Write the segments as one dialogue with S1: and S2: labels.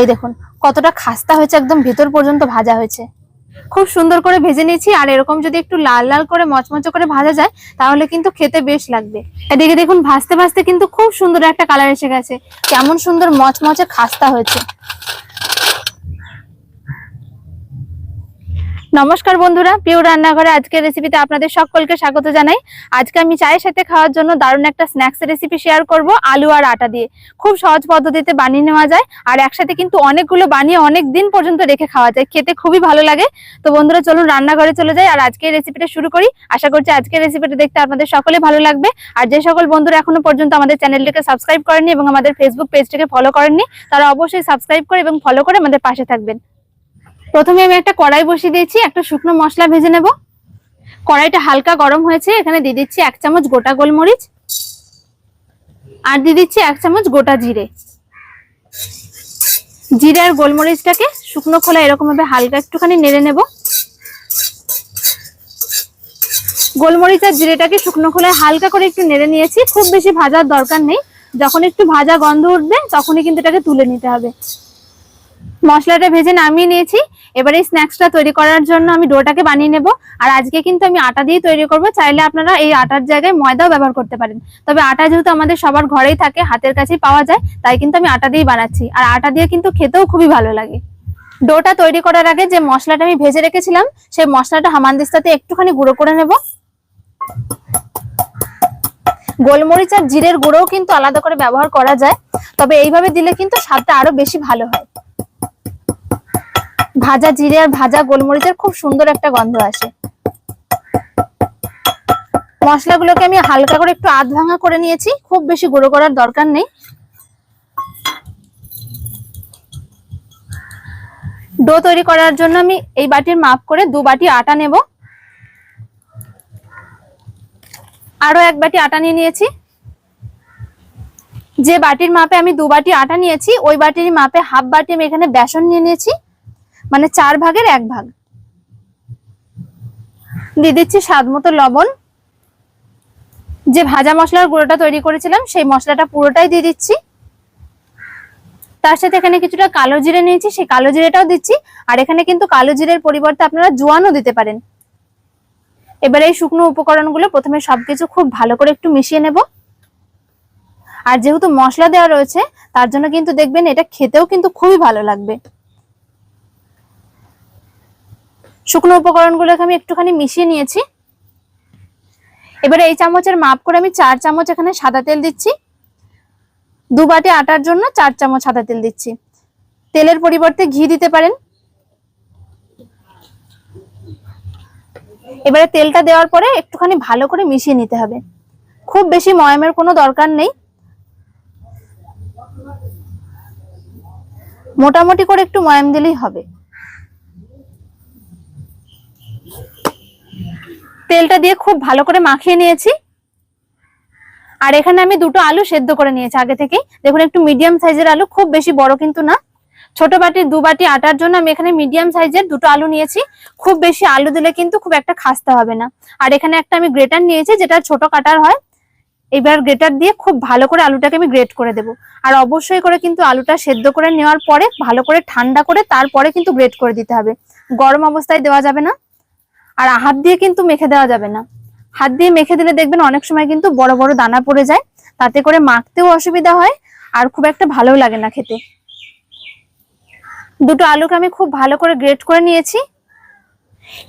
S1: এই দেখুন, কতটা খাস্তা হয়েছে, একদম ভিতর পর্যন্ত ভাজা হয়েছে। খুব সুন্দর করে ভেজে নিয়েছি, আর এরকম যদি একটু লাল লাল করে, মচমচে করে ভাজা যায়, তাহলে কিন্তু খেতে বেশ লাগবে। এদিকে দেখুন, ভাজতে ভাজতে কিন্তু খুব সুন্দর একটা কালার এসে গেছে। কেমন সুন্দর মচমচে খাস্তা হয়েছে। নমস্কার বন্ধুরা পিউ রান্নাঘরে আজকের রেসিপিতে আপনাদের সকলকে স্বাগত জানাই। আজকে আমি চায়ের সাথে খাওয়ার জন্য দারুণ একটা স্ন্যাক্স রেসিপি শেয়ার করব, আলু আর আটা দিয়ে। খুব সহজ পদ্ধতিতে বানিয়ে নেওয়া যায়, আর একসাথে কিন্তু অনেকগুলো বানিয়ে অনেক দিন পর্যন্ত রেখে খাওয়া যায়। খেতে খুবই ভালো লাগে। তো বন্ধুরা, চলুন রান্নাঘরে চলে যাই, আর আজকের রেসিপিটা শুরু করি। আশা করছি আজকের রেসিপিটা দেখতে আপনাদের সকলে ভালো লাগবে। আর যে সকল বন্ধুরা এখনও পর্যন্ত আমাদের চ্যানেলটিকে সাবস্ক্রাইব করেননি এবং আমাদের ফেসবুক পেজটিকে ফলো করেননি, তারা অবশ্যই সাবস্ক্রাইব করে এবং ফলো করে আমাদের পাশে থাকবেন। প্রথমে আমি একটা কড়াই বসিয়ে দিয়েছি, একটা শুকনো মশলা ভেজে নেব। কড়াইটা হালকা গরম হয়েছে, এখানে দিয়ে দিচ্ছি এক চামচ গোটা গোলমরিচ আর দিয়ে দিচ্ছি এক চামচ গোটা জিরে। জিরে আর গোলমরিচটাকে শুকনো খোলা এরকম ভাবে হালকা একটুখানি নেড়ে নেব। গোলমরিচ আর জিরেটাকে শুকনো খোলায় হালকা করে একটু নেড়ে নিয়েছি, খুব বেশি ভাজার দরকার নেই। যখন একটু ভাজা গন্ধ উঠবে, তখনই কিন্তু এটাকে তুলে নিতে হবে। মশলাটা ভেজে নামিয়ে নিয়েছি এবার এই স্ন্যাক্সটা তৈরি করার জন্য আমি ডোটাকে বানিয়ে নেব। আর আজকে কিন্তু আমি আটা দিয়ে তৈরি করব। চাইলে আপনারা এই আটার জায়গায় ময়দাও ব্যবহার করতে পারেন। তবে আটা যেহেতু আমাদের সবার ঘরেই থাকে, হাতের কাছেই পাওয়া যায়, তাই কিন্তু আমি আটা দিয়েই বানাচ্ছি। আর আটা দিয়ে কিন্তু খেতেও খুবই ভালো লাগে। ডোটা তৈরি করার আগে যে মশলাটা আমি ভেজে রেখেছিলাম, সেই মশলাটা হামানদিস্তাতে একটুখানি গুঁড়ো করে নেব। গোলমরিচ আর জিরের গুঁড়োও কিন্তু আলাদা করে ব্যবহার করা যায়। তবে এইভাবে দিলে কিন্তু স্বাদটা আরও বেশি ভালো হয়। ভাজা জিরে আর ভাজা গোলমরিচের খুব সুন্দর একটা গন্ধ আসে। মশলাগুলোকে আমি হালকা করে একটু আধ ভাঙা করে নিয়েছি, খুব বেশি গুঁড়ো করার দরকার নেই। ডো তৈরি করার জন্য আমি এই বাটির মাপ করে দু বাটি আটা নেব। আরও এক বাটি আটা নিয়ে নিয়েছি। যে বাটির মাপে আমি দু বাটি আটা নিয়েছি, ওই বাটির মাপে হাফ বাটি আমি এখানে বেসন নিয়ে নিয়েছি। মানে চার ভাগের এক ভাগ। দিয়ে দিচ্ছি স্বাদ মতো লবণ। যে ভাজা মশলার গুঁড়োটা তৈরি করেছিলাম, সেই মশলাটা পুরোটাই দিয়ে দিচ্ছি। তার সাথে এখানে কিছুটা কালো জিরে নিয়েছি, সেই কালো জিরেটাও দিচ্ছি। আর এখানে কিন্তু কালো জিরের পরিবর্তে আপনারা জোয়ানও দিতে পারেন। এবার এই শুকনো উপকরণগুলো প্রথমে সবকিছু খুব ভালো করে একটু মিশিয়ে নেব। আর যেহেতু মশলা দেওয়া রয়েছে, তার জন্য কিন্তু দেখবেন এটা খেতেও কিন্তু খুবই ভালো লাগবে। শুকনো উপকরণগুলোকে আমি একটুখানি মিশিয়ে নিয়েছি। এবারে এই চামচের মাপ করে আমি চার চামচ এখানে সাদা তেল দিচ্ছি। দু বাটি আটার জন্য চার চামচ সাদা তেল দিচ্ছি। তেলের পরিবর্তে ঘি দিতে পারেন। এবারে তেলটা দেওয়ার পরে একটুখানি ভালো করে মিশিয়ে নিতে হবে। খুব বেশি ময়ামের কোনো দরকার নেই। মোটামুটি করে একটু ময়াম দিলেই হবে। তেলটা দিয়ে খুব ভালো করে মাখিয়ে নিয়েছি। আর এখানে আমি দুটো আলু সেদ্ধ করে নিয়েছি আগে থেকেই। দেখুন, একটু মিডিয়াম সাইজের আলু, খুব বেশি বড় কিন্তু না। ছোট বাটির দু বাটি আটার জন্য আমি এখানে মিডিয়াম সাইজের দুটো আলু নিয়েছি। খুব বেশি আলু দিলে কিন্তু খুব একটা খাস্তা হবে না। আর এখানে একটা আমি গ্রেটার নিয়েছি, যেটা ছোট কাটার হয়। এবার গ্রেটার দিয়ে খুব ভালো করে আলুটাকে আমি গ্রেট করে দেব। আর অবশ্যই করে কিন্তু আলুটা সেদ্ধ করে নেওয়ার পরে, ভালো করে ঠান্ডা করে তারপরে কিন্তু গ্রেট করে দিতে হবে। গরম অবস্থায় দেওয়া যাবে না। আর হাত দিয়ে কিন্তু মেখে দেওয়া যাবে না। হাত দিয়ে মেখে দিলে দেখবেন অনেক সময় কিন্তু বড় বড় দানা পড়ে যায়, তাতে করে মাখতেও অসুবিধা হয় আর খুব একটা ভালো লাগে না খেতে। দুটো আলুকে আমি খুব ভালো করে গ্রেট করে নিয়েছি।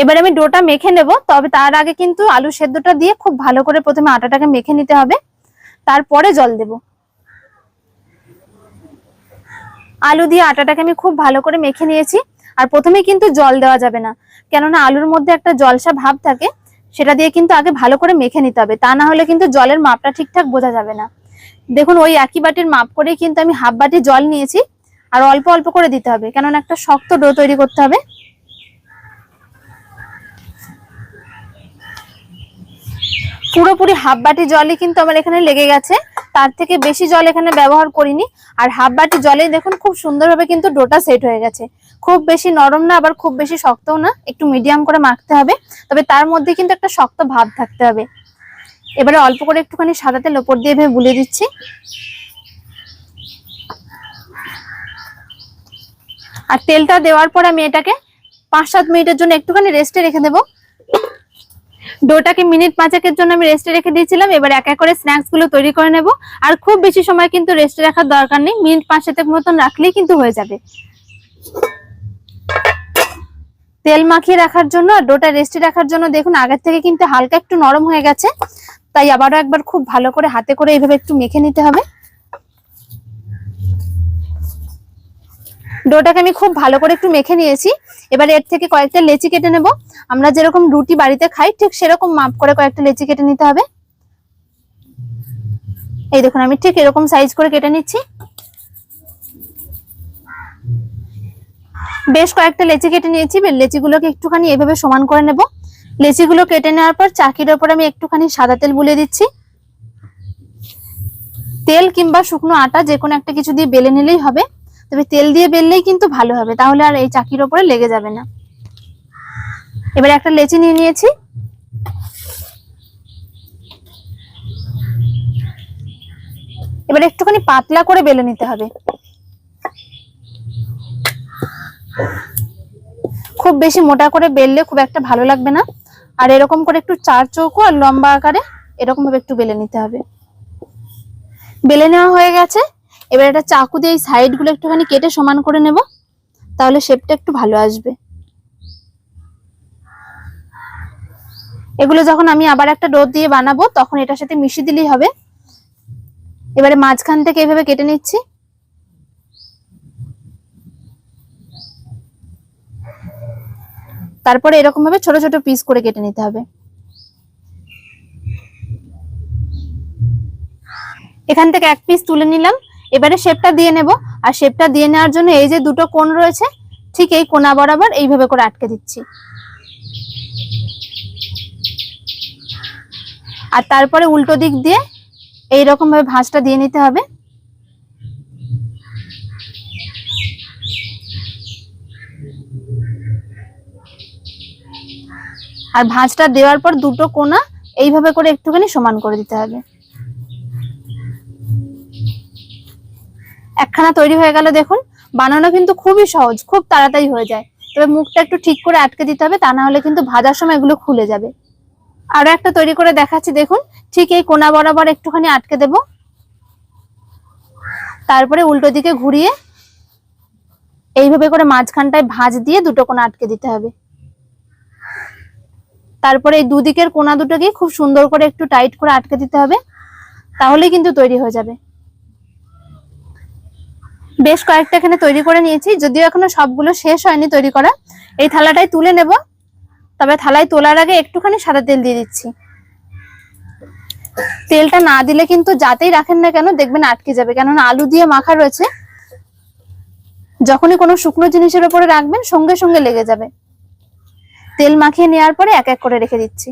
S1: এবার আমি ডোটা মেখে নেব, তবে তার আগে কিন্তু আলু সেদ্ধটা দিয়ে খুব ভালো করে প্রথমে আটাটাকে মেখে নিতে হবে। তারপরে জল দেব। আলু দিয়ে আটাটাকে আমি খুব ভালো করে মেখে নিয়েছি। আর প্রথমে কিন্তু জল দেওয়া যাবে না। কেননা আলুর মধ্যে একটা জলসা ভাব থাকে, সেটা দিয়ে কিন্তু আগে ভালো করে মেখে নিতে হবে। তা না হলে কিন্তু জলের মাপটা ঠিকঠাক বোঝা যাবে না। দেখুন, ওই একই বাটির মাপ করেই কিন্তু আমি হাফ বাটি জল নিয়েছি, আর অল্প অল্প করে দিতে হবে, কেননা একটা শক্ত ডো তৈরি করতে হবে। পুরোপুরি হাফ বাটি জলই কিন্তু আমার এখানে লেগে গেছে। তার থেকে বেশি জল এখানে ব্যবহার করিনি। আর হাফ বাটি জলে দেখুন, খুব সুন্দরভাবে কিন্তু ডোটা সেট হয়ে গেছে। খুব বেশি নরম না, আবার খুব বেশি শক্তও না, একটু মিডিয়াম করে মাখতে হবে। তবে তার মধ্যে কিন্তু একটা শক্ত ভাব থাকতে হবে। এবারে অল্প করে একটুখানি সাদা তেল ওপর দিয়ে ভেবে বুলিয়ে দিচ্ছি। আর তেলটা দেওয়ার পর আমি এটাকে পাঁচ সাত মিনিটের জন্য একটুখানি রেস্টে রেখে দেবো। ডোটাকে মিনিট পাঁচেকের জন্য আমি রেস্টে রেখে দিয়েছিলাম। এবার এক এক করে স্ন্যাক্সগুলো তৈরি করে নেব। আর খুব বেশি সময় কিন্তু রেস্টে রাখার দরকার নেই। মিনিট পাঁচ সাতেক মতন রাখলেই কিন্তু হয়ে যাবে। তেল মাখিয়ে রাখার জন্য আর ডোটা রেস্টে রাখার জন্য দেখুন, আগের থেকে কিন্তু হালকা একটু নরম হয়ে গেছে। তাই আবারও একবার খুব ভালো করে হাতে করে এইভাবে একটু মেখে নিতে হবে। ডোটাকে আমি খুব ভালো করে একটু মেখে নিয়েছি। এবার এর থেকে কয়েকটা লেচি কেটে নেব। আমরা যেরকম রুটি বাড়িতে খাই, ঠিক সেরকম মাপ করে কয়েকটা লেচি কেটে নিতে হবে। এই দেখুন, আমি ঠিক এরকম সাইজ করে কেটে নিচ্ছি। বেশ কয়েকটা লেচি কেটে নিয়েছি লেচিগুলোকে একটুখানি এভাবে সমান করে নেব। লেচিগুলো কেটে নেওয়ার পর চাকির ওপর আমি একটুখানি সাদা তেল বুলিয়ে দিচ্ছি। তেল কিংবা শুকনো আটা যে কোনো একটা কিছু দিয়ে বেলে নিলেই হবে। তবে তেল দিয়ে বেললেই কিন্তু ভালো হবে, তাহলে আর এই চাকির ওপরে লেগে যাবে না। এবার একটা লেচি নিয়ে নিয়েছি। এবার একটুখানি পাতলা করে বেলে নিতে হবে। খুব বেশি মোটা করে বেললে খুব একটা ভালো লাগবে না। আর এরকম করে একটু চার চৌকো আর লম্বা আকারে এরকম ভাবে একটু বেলে নিতে হবে। বেলে নেওয়া হয়ে গেছে। এবার এটা চাকু দিয়ে এই সাইডগুলো একটুখানি কেটে সমান করে নেব। তাহলে শেপটা একটু ভালো আসবে। এগুলো যখন আমি আবার একটা ডোর দিয়ে বানাবো, তখন এটার সাথে মিশিয়ে দিলেই হবে। এবারে মাঝখান থেকে এভাবে কেটে নিচ্ছি। তারপরে এরকম ভাবে ছোট ছোট পিস করে কেটে নিতে হবে। এখান থেকে এক পিস তুলে নিলাম। এবারে শেপটা দিয়ে নেব। আর শেপটা দিয়ে নেওয়ার জন্য এই যে দুটো কোণ রয়েছে, ঠিক এই কোনা বরাবর এইভাবে করে আটকে দিচ্ছি। আর তারপরে উল্টো দিক দিয়ে এইরকম ভাবে ভাঁজটা দিয়ে নিতে হবে। আর ভাঁজটা দেওয়ার পর দুটো কোনা এইভাবে করে একটুখানি সমান করে দিতে হবে। একখানা তৈরি হয়ে গেল দেখুন, বানানো কিন্তু খুবই সহজ, খুব তাড়াতাড়ি হয়ে যায়। তবে মুখটা একটু ঠিক করে আটকে দিতে হবে, তা না হলে কিন্তু ভাজার সময় এগুলো খুলে যাবে। আরও একটা তৈরি করে দেখাচ্ছি, দেখুন, ঠিক এই কোনা বরাবর একটুখানি আটকে দেব। তারপরে উল্টো দিকে ঘুরিয়ে এইভাবে করে মাঝখানটায় ভাঁজ দিয়ে দুটো কোনা আটকে দিতে হবে। তারপরে এই দুদিকের কোনা দুটোকে খুব সুন্দর করে একটু টাইট করে আটকে দিতে হবে, তাহলে কিন্তু তৈরি হয়ে যাবে। বেশ কয়েকটা এখানে তৈরি করে নিয়েছি, যদিও এখনও সবগুলো শেষ হয়নি তৈরি করা। এই থালাটাই তুলে নেব, তবে থালায় তোলার আগে একটুখানি সাদা তেল দিয়ে দিচ্ছি। তেলটা না দিলে কিন্তু যাতেই রাখেন না কেন দেখবেন আটকে যাবে, কেননা আলু দিয়ে মাখা রয়েছে, যখনই কোনো শুকনো জিনিসের উপরে রাখবেন সঙ্গে সঙ্গে লেগে যাবে। তেল মাখিয়ে নেওয়ার পরে এক এক করে রেখে দিচ্ছি।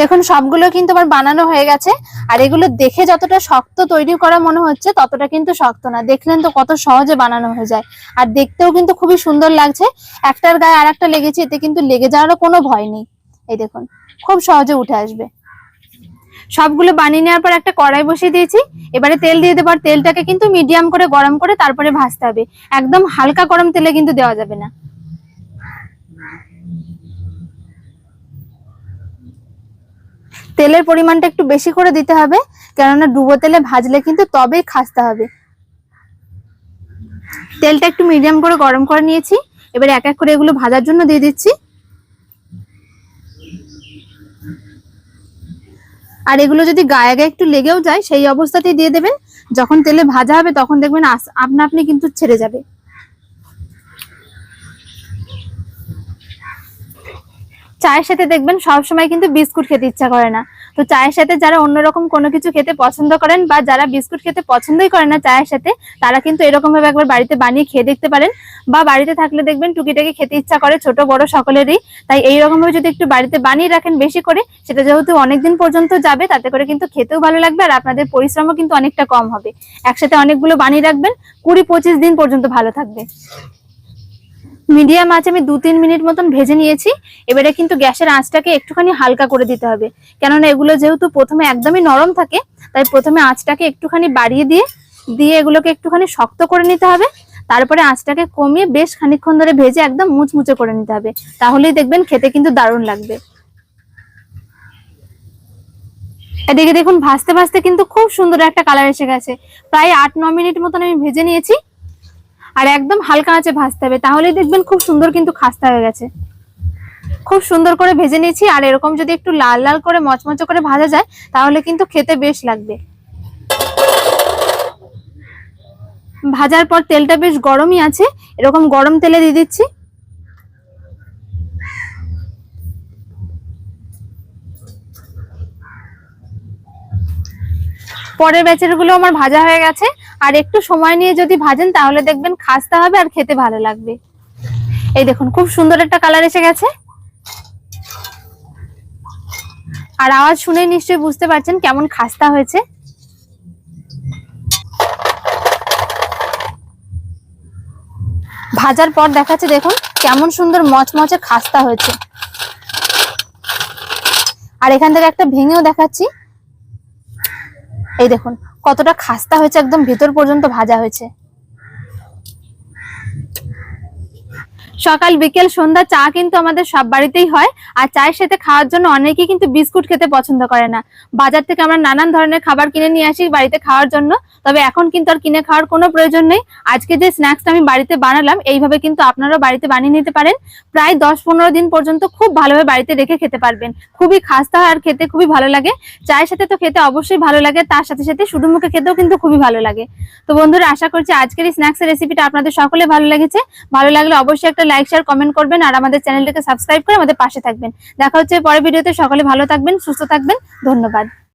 S1: দেখুন, সবগুলো কিন্তু আমার বানানো হয়ে গেছে। আর এগুলো দেখে যতটা শক্ত তৈরি করা মনে হচ্ছে, ততটা কিন্তু শক্ত না। দেখলেন তো কত সহজে বানানো হয়ে যায়। আর দেখতেও কিন্তু খুবই সুন্দর লাগছে। একটার গায়ে আর একটা লেগেছে, এতে কিন্তু লেগে যাওয়ারও কোনো ভয় নেই। এই দেখুন, খুব সহজে উঠে আসবে। সবগুলো বানিয়ে নেওয়ার পর একটা কড়াই বসিয়ে দিয়েছি। এবারে তেল দিয়ে দেবার তেলটাকে কিন্তু মিডিয়াম করে, গরম করে তারপরে ভাজতে হবে। একদম হালকা গরম তেলে কিন্তু দেওয়া যাবে না। তেলের পরিমাণটা একটু বেশি করে দিতে হবে, কেননা ডুবো তেলে ভাজলে কিন্তু তবেই খাসতে হবে। তেলটা একটু মিডিয়াম করে গরম করে নিয়েছি। এবার এক এক করে এগুলো ভাজার জন্য দিয়ে দিচ্ছি। আর এগুলো যদি গায়ে গায়ে একটু লেগেও যায়, সেই অবস্থাতেই দিয়ে দেবেন। যখন তেলে ভাজা হবে, তখন দেখবেন আপনা আপনি কিন্তু ছেড়ে যাবে। চায়ের সাথে দেখবেন সবসময় কিন্তু বিস্কুট খেতে ইচ্ছা করে না। তো চায়ের সাথে যারা অন্যরকম কোনো কিছু খেতে পছন্দ করেন বা যারা বিস্কুট খেতে পছন্দই করেন না চায়ের সাথে, তারা কিন্তু এরকম ভাবে একবার বাড়িতে বানিয়ে খেয়ে দেখতে পারেন বা বাড়িতে থাকলে দেখবেন টুকিটাকি খেতে ইচ্ছা করে ছোট, বড় সকলেরই। তাই এইরকম ভাবে যদি একটু বাড়িতে বানিয়ে রাখেন বেশি করে, সেটা যেহেতু অনেকদিন পর্যন্ত যাবে, তাতে করে কিন্তু খেতেও ভালো লাগবে আর আপনাদের পরিশ্রমও কিন্তু অনেকটা কম হবে। একসাথে অনেকগুলো বানিয়ে রাখবেন, কুড়ি পঁচিশ দিন পর্যন্ত ভালো থাকবে। মিডিয়াম আঁচে আমি দু তিন মিনিট মতন ভেজে নিয়েছি। এবারে কিন্তু গ্যাসের আঁচটাকে একটুখানি হালকা করে দিতে হবে। কেননা এগুলো যেহেতু প্রথমে একদমই নরম থাকে, তাই প্রথমে আঁচটাকে একটুখানি বাড়িয়ে দিয়ে দিয়ে এগুলোকে একটুখানি শক্ত করে নিতে হবে। তারপরে আঁচটাকে কমিয়ে বেশ খানিকক্ষণ ধরে ভেজে একদম মুচমুচে করে নিতে হবে। তাহলেই দেখবেন খেতে কিন্তু দারুণ লাগবে। এদিকে দেখুন, ভাজতে ভাজতে কিন্তু খুব সুন্দর একটা কালার এসে গেছে। প্রায় আট, ন মিনিট মতন আমি ভেজে নিয়েছি। আর একদম হালকা আঁচে ভাজতে হবে। তাহলে দেখবেন খুব সুন্দর কিন্তু খাস্তা হয়ে গেছে। খুব সুন্দর করে ভেজে নিয়েছি, আর এরকম যদি একটু লাল লাল করে, মচমচে করে ভাজা যায়, তাহলে কিন্তু খেতে বেশ লাগবে। ভাজার পর তেলটা বেশ গরমই আছে। এরকম গরম তেলে দিয়ে দিচ্ছি। পরের ব্যাচেরগুলো আমার ভাজা হয়ে গেছে। আর একটু সময় নিয়ে যদি ভাজেন, তাহলে দেখবেন খাস্তা হবে আর খেতে ভালো লাগবে। এই দেখুন, খুব সুন্দর একটা কালার এসে গেছে। আর আওয়াজ শুনে নিশ্চয়ই বুঝতে পারছেন কেমন খাস্তা হয়েছে। ভাজার পর দেখাচ্ছে, দেখুন কেমন সুন্দর মচমচে খাস্তা হয়েছে। আর এখান থেকে একটা ভেঙেও দেখাচ্ছি। এই দেখুন কতটা খাস্তা হয়েছে একদম ভেতর পর্যন্ত ভাজা হয়েছে। সকাল, বিকেল, সন্ধ্যা চা কিন্তু আমাদের সব বাড়িতেই হয়। আর চায়ের সাথে খাওয়ার জন্য অনেকেই কিন্তু বিস্কুট খেতে পছন্দ করে না। বাজার থেকে আমরা নানান ধরনের খাবার কিনে নিয়ে আসি বাড়িতে খাওয়ার জন্য। তবে এখন কিন্তু আর কিনে খাওয়ার কোনো প্রয়োজন নেই। আজকে যে স্ন্যাক্সটা আমি বাড়িতে বানালাম, এইভাবে কিন্তু আপনারাও বাড়িতে বানিয়ে নিতে পারেন। প্রায় দশ পনেরো দিন পর্যন্ত খুব ভালোভাবে বাড়িতে রেখে খেতে পারবেন। খুবই খাস্তা হয় আর খেতে খুবই ভালো লাগে। চায়ের সাথে তো খেতে অবশ্যই ভালো লাগে, তার সাথে সাথে শুধু মুখে খেতেও কিন্তু খুবই ভালো লাগে। তো বন্ধুরা, আশা করছি আজকের এই স্ন্যাক্সের রেসিপিটা আপনাদের সকলে ভালো লেগেছে। ভালো লাগলে অবশ্যই একটা লাইক শেয়ার কমেন্ট করবেন আর আমাদের চ্যানেলটাকে সাবস্ক্রাইব করে আমাদের পাশে থাকবেন। দেখা হচ্ছে পরের ভিডিওতে। সকলে ভালো থাকবেন, সুস্থ থাকবেন। ধন্যবাদ।